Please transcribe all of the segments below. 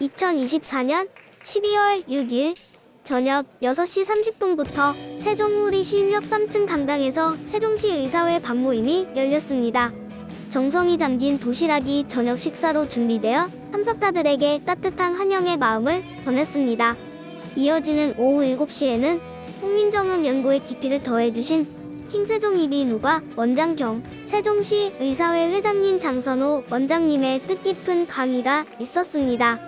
2024년 12월 6일 저녁 6시 30분부터 세종우리 시인협 3층 강당에서 세종시 의사회 반모임이 열렸습니다. 정성이 담긴 도시락이 저녁 식사로 준비되어 참석자들에게 따뜻한 환영의 마음을 전했습니다. 이어지는 오후 7시에는 홍민정음 연구의 깊이를 더해주신 킹세종 이비인후가 원장 겸 세종시 의사회 회장님 장선호 원장님의 뜻깊은 강의가 있었습니다.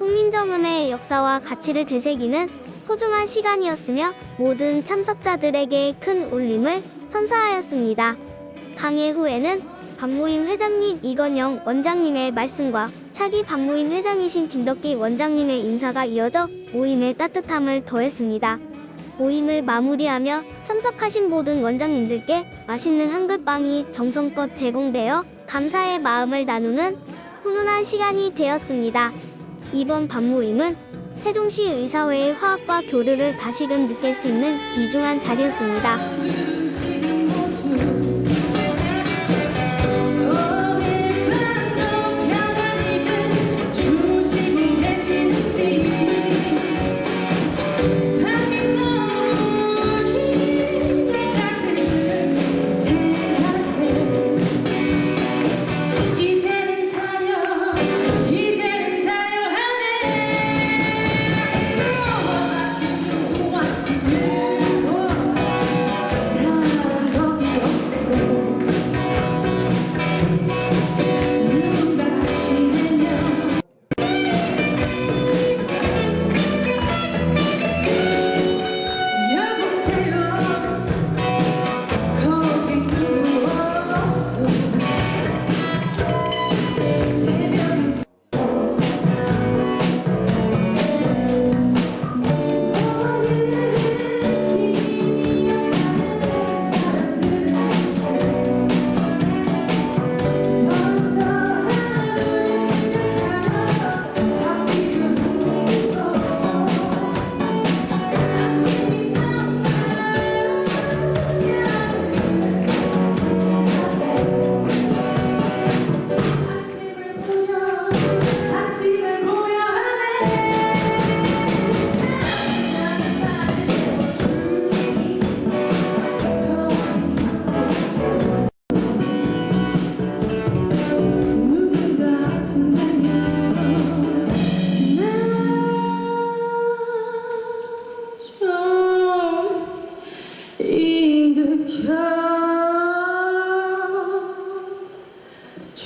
국민정음의 역사와 가치를 되새기는 소중한 시간이었으며 모든 참석자들에게 큰 울림을 선사하였습니다. 강의 후에는 반모임 회장님 이건영 원장님의 말씀과 차기 반모임 회장이신 김덕기 원장님의 인사가 이어져 모임의 따뜻함을 더했습니다. 모임을 마무리하며 참석하신 모든 원장님들께 맛있는 한글빵이 정성껏 제공되어 감사의 마음을 나누는 훈훈한 시간이 되었습니다. 이번 반모임은 세종시 의사회의 화합과 교류를 다시금 느낄 수 있는 귀중한 자리였습니다.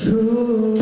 true.